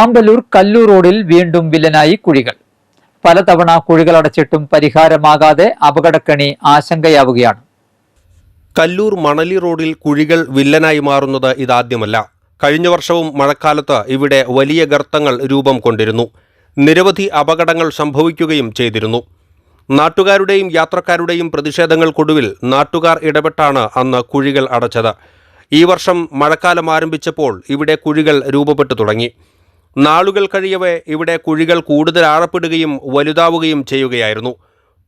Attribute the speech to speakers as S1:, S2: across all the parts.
S1: ആമ്പലൂർ കല്ലൂർ റോഡിൽ വീണ്ടും വില്ലനായി കുഴികൾ. പലതവണ കുഴികൾ അടച്ചിട്ടും പരിഹാരമാകാതെ അപകടക്കണി ആശങ്കയാവുകയാണ്.
S2: കല്ലൂർ മണലി റോഡിൽ കുഴികൾ വില്ലനായി മാറുന്നത് ഇതാദ്യമല്ല. കഴിഞ്ഞ വർഷവും മഴക്കാലത്ത് ഇവിടെ വലിയ ഗർത്തങ്ങൾ രൂപം കൊണ്ടിരുന്നു. നിരവധി അപകടങ്ങൾ സംഭവിക്കുകയും ചെയ്തിരുന്നു. നാട്ടുകാരുടെയും യാത്രക്കാരുടെയും പ്രതിഷേധങ്ങൾക്കൊടുവിൽ നാട്ടുകാർ ഇടപെട്ടാണ് അന്ന് കുഴികൾ അടച്ചത്. ഈ വർഷം മഴക്കാലം ആരംഭിച്ചപ്പോൾ ഇവിടെ കുഴികൾ രൂപപ്പെട്ടു തുടങ്ങി. നാളുകൾ കഴിയവേ ഇവിടെ കുഴികൾ കൂടുതൽ ആഴപ്പെടുകയും വലുതാവുകയും ചെയ്യുകയായിരുന്നു.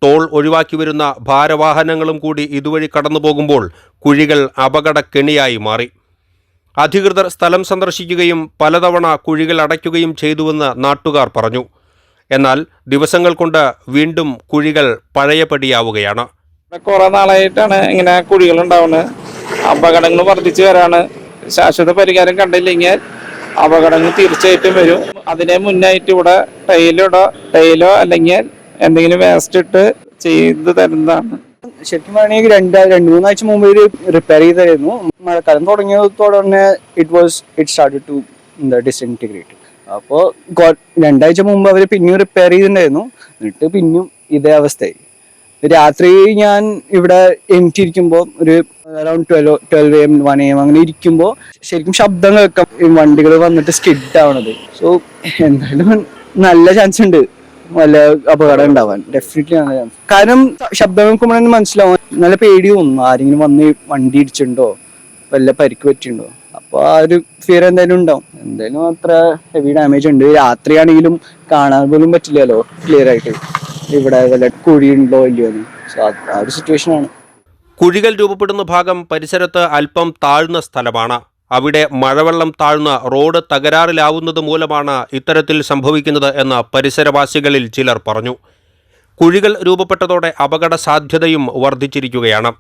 S2: ടോൾ ഒഴിവാക്കി വരുന്ന ഭാരവാഹനങ്ങളും കൂടി ഇതുവഴി കടന്നു പോകുമ്പോൾ കുഴികൾ അപകടക്കെണിയായി മാറി. അധികൃതർ സ്ഥലം സന്ദർശിക്കുകയും പലതവണ കുഴികൾ അടയ്ക്കുകയും ചെയ്തുവെന്ന് നാട്ടുകാർ പറഞ്ഞു. എന്നാൽ ദിവസങ്ങൾ കൊണ്ട് വീണ്ടും കുഴികൾ പഴയപടിയാവുകയാണ്.
S3: കുറെ നാളായിട്ടാണ് ഇങ്ങനെ കുഴികൾ ഉണ്ടാവുന്നത് അപകടങ്ങൾ വർദ്ധിച്ചു വരാണ്. ശാശ്വത പരിഹാരം കണ്ടില്ലെങ്കിൽ അപകടങ്ങൾ തീർച്ചയായിട്ടും വരും. അതിനെ മുന്നായിട്ട് ഇവിടെ ടൈലിടോ ടൈലോ അല്ലെങ്കിൽ എന്തെങ്കിലും വേസ്റ്റ് ഇട്ട് ചെയ്ത് തരുന്നതാണ്.
S4: ശരിക്കും പറയുകയാണെങ്കിൽ രണ്ട് രണ്ട് മൂന്നാഴ്ച മുമ്പ് ഇത് റിപ്പയർ ചെയ്തായിരുന്നു. മഴക്കാലം തുടങ്ങിയതോടെ തന്നെ it was it start to എന്താ ഡിസ്ഇന്റിഗ്രേറ്റ് അപ്പോൾ രണ്ടാഴ്ച മുമ്പ് അവർ പിന്നെയും റിപ്പയർ ചെയ്തിട്ടുണ്ടായിരുന്നു. എന്നിട്ട് പിന്നെയും ഇതേ അവസ്ഥയായി. രാത്രി ഞാൻ ഇവിടെ എണീറ്റിരിക്കുമ്പോൾ ഒരു around twelve twelve am one am അങ്ങനെ ഇരിക്കുമ്പോൾ ശരിക്കും ശബ്ദം കേൾക്കാം വണ്ടികൾ വന്നിട്ട് സ്കിഡ് ആവണത്. സോ എന്തായാലും നല്ല ചാൻസ് ഉണ്ട്. വല്ല അപകടം ഉണ്ടാവാൻ. ഡെഫിനറ്റ്ലി നല്ല ചാൻസ് കാരണം ശബ്ദം കേൾക്കുമ്പോൾ തന്നെ മനസ്സിലാവും. നല്ല പേടി തോന്നുന്നു ആരെങ്കിലും വന്ന് വണ്ടി ഇടിച്ചിട്ടുണ്ടോ? വല്ല പരിക്ക് പറ്റിയിട്ടുണ്ടോ? അപ്പൊ ആ ഒരു ഫിയർ എന്തായാലും ഉണ്ടാവും. എന്തായാലും അത്ര ഹെവി ഡാമേജ് ഉണ്ട്. രാത്രിയാണെങ്കിലും കാണാൻ പോലും പറ്റില്ലല്ലോ. ക്ലിയർ ആയിട്ട്. ഇവിടെ കുഴിയുണ്ടോ ഇല്ലയോ എന്ന്. ആ ഒരു
S2: കുഴികൾ രൂപപ്പെടുന്ന ഭാഗം പരിസരത്ത് അല്പം താഴ്ന്ന സ്ഥലമാണ്. അവിടെ മഴവെള്ളം താഴ്ന്ന റോഡ് തകരാറിലാവുന്നത് മൂലമാണ് ഇത്തരത്തിൽ സംഭവിക്കുന്നത് എന്ന് പരിസരവാസികളിൽ ചിലർ പറഞ്ഞു. കുഴികൾ രൂപപ്പെട്ടതോടെ അപകട സാധ്യതയും വർദ്ധിച്ചിരിക്കുകയാണ്.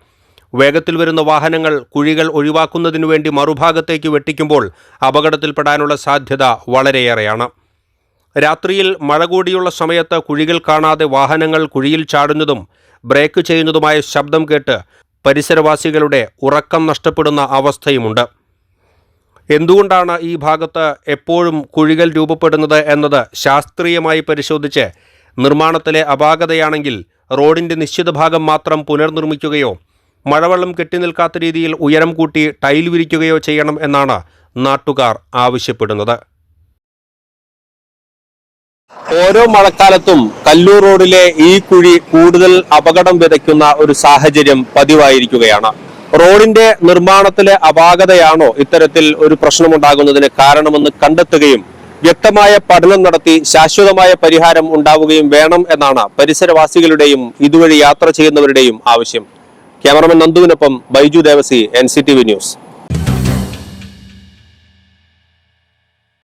S2: വേഗത്തിൽ വരുന്ന വാഹനങ്ങൾ കുഴികൾ ഒഴിവാക്കുന്നതിനു വേണ്ടി മറുഭാഗത്തേക്ക് വെട്ടിക്കുമ്പോൾ അപകടത്തിൽപ്പെടാനുള്ള സാധ്യത വളരെയേറെയാണ്. രാത്രിയിൽ മഴ കൂടിയുള്ള സമയത്ത് കുഴികൾ കാണാതെ വാഹനങ്ങൾ കുഴിയിൽ ചാടുന്നതും ബ്രേക്ക് ചെയ്യുന്നതുമായ ശബ്ദം കേട്ട് പരിസരവാസികളുടെ ഉറക്കം നഷ്ടപ്പെടുന്ന അവസ്ഥയുമുണ്ട്. എന്തുകൊണ്ടാണ് ഈ ഭാഗത്ത് എപ്പോഴും കുഴികൾ രൂപപ്പെടുന്നത് എന്നത് ശാസ്ത്രീയമായി പരിശോധിച്ച് നിർമ്മാണത്തിലെ അപാകതയാണെങ്കിൽ റോഡിന്റെ നിശ്ചിത ഭാഗം മാത്രം പുനർനിർമ്മിക്കുകയോ മഴവെള്ളം കെട്ടിനിൽക്കാത്ത രീതിയിൽ ഉയരം കൂട്ടി ടൈൽ വിരിക്കുകയോ ചെയ്യണം എന്നാണ് നാട്ടുകാർ ആവശ്യപ്പെടുന്നത്. ഓരോ മഴക്കാലത്തും കല്ലൂർ റോഡിലെ ഈ കുഴി കൂടുതൽ അപകടം വിതയ്ക്കുന്ന ഒരു സാഹചര്യം പതിവായിരിക്കുകയാണ്. റോഡിന്റെ നിർമ്മാണത്തിലെ അപാകതയാണോ ഇത്തരത്തിൽ ഒരു പ്രശ്നമുണ്ടാകുന്നതിന് കാരണമെന്ന് കണ്ടെത്തുകയും വ്യക്തമായ പഠനം നടത്തി ശാശ്വതമായ പരിഹാരം ഉണ്ടാവുകയും വേണം എന്നാണ് പരിസരവാസികളുടെയും ഇതുവഴി യാത്ര ചെയ്യുന്നവരുടെയും ആവശ്യം. ക്യാമറമാൻ നന്ദുവിനൊപ്പം ബൈജു ദേവസി എൻ ന്യൂസ്.